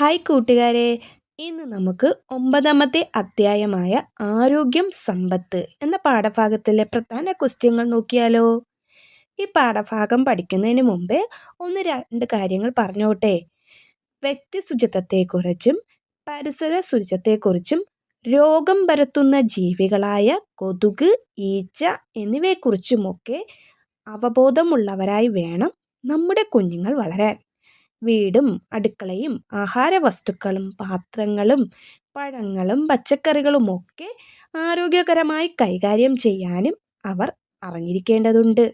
Hi കൂട്ടുകാരെ. ഇന്ന് നമുക്ക് ഒമ്പതാമത്തെ അധ്യായമായ ആരോഗ്യം സമ്പത്ത് എന്ന പാഠഭാഗത്തിലെ പ്രധാന ക്വസ്റ്റ്യങ്ങൾ നോക്കിയാലോ. ഈ പാഠഭാഗം പഠിക്കുന്നതിന് മുമ്പേ ഒന്ന് രണ്ട് കാര്യങ്ങൾ പറഞ്ഞോട്ടെ. വ്യക്തി ശുചിത്വത്തെക്കുറിച്ചും പരിസര ശുചിത്വത്തെക്കുറിച്ചും രോഗം പരത്തുന്ന ജീവികളായ കൊതുക് ഈച്ച എന്നിവയെക്കുറിച്ചുമൊക്കെ അവബോധമുള്ളവരായി വേണം നമ്മുടെ കുഞ്ഞുങ്ങൾ വളരാൻ. വീടും അടുക്കളയും ആഹാരവസ്തുക്കളും പാത്രങ്ങളും പഴങ്ങളും പച്ചക്കറികളും ഒക്കെ ആരോഗ്യകരമായി കൈകാര്യം ചെയ്യാനും അവർ അറിഞ്ഞിരിക്കേണ്ടതുണ്ട്.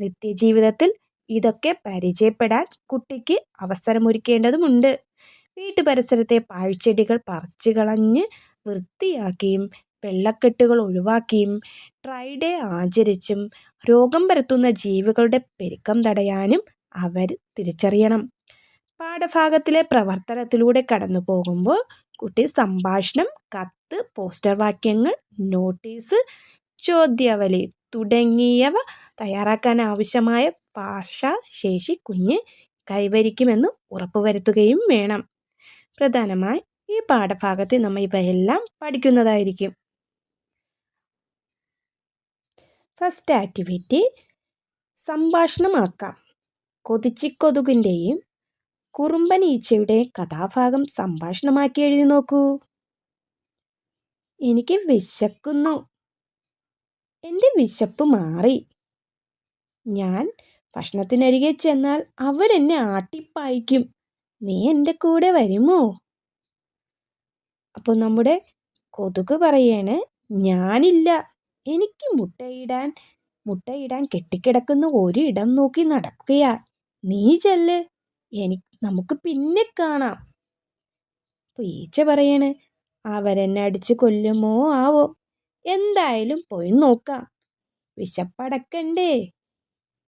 നിത്യജീവിതത്തിൽ ഇതൊക്കെ പരിചയപ്പെടാൻ കുട്ടിക്ക് അവസരമൊരുക്കേണ്ടതുമുണ്ട്. വീട്ടുപരിസരത്തെ പാഴ്ചെടികൾ പറിച്ചു കളഞ്ഞ് വൃത്തിയാക്കിയും വെള്ളക്കെട്ടുകൾ ഒഴിവാക്കിയും ട്രൈഡേ ആചരിച്ചും രോഗം പരത്തുന്ന ജീവികളുടെ പെരുക്കം തടയാനും അവർ തിരിച്ചറിയണം. പാഠഭാഗത്തിലെ പ്രവർത്തനത്തിലൂടെ കടന്നു പോകുമ്പോൾ കുട്ടി സംഭാഷണം കത്ത് പോസ്റ്റർ വാക്യങ്ങൾ നോട്ടീസ് ചോദ്യാവലി തുടങ്ങിയവ തയ്യാറാക്കാൻ ആവശ്യമായ ഭാഷാശേഷി കുഞ്ഞ് കൈവരിക്കുമെന്ന് ഉറപ്പുവരുത്തുകയും വേണം. പ്രധാനമായി ഈ പാഠഭാഗത്തെ നമ്മൾ ഇവയെല്ലാം പഠിക്കുന്നതായിരിക്കും. First activity സംഭാഷണമാക്കാം. കൊതിച്ചിക്കൊതുകിന്റെയും കുറുമ്പൻ ഈച്ചയുടെ കഥാഭാഗം സംഭാഷണമാക്കി എഴുതി നോക്കൂ. എനിക്ക് വിശക്കുന്നു. എന്റെ വിശപ്പ് മാറി. ഞാൻ ഭക്ഷണത്തിനരികെ ചെന്നാൽ അവരെന്നെ ആട്ടിപ്പായിക്കും. നീ എന്റെ കൂടെ വരുമോ? അപ്പോൾ നമ്മുടെ കൊതുക് പറയാണ് ഞാനില്ല. എനിക്ക് മുട്ടയിടാൻ മുട്ടയിടാൻ കെട്ടിക്കിടക്കുന്ന ഒരിടം നോക്കി നടക്കുകയാ. നീ ചെല്ല്. എനിക്ക് നമുക്ക് പിന്നെ കാണാം. അപ്പോൾ ഈച്ച പറയാണ് അവരെന്നെ അടിച്ച് കൊല്ലുമോ ആവോ? എന്തായാലും പോയി നോക്കാം. വിശപ്പടക്കണ്ടേ?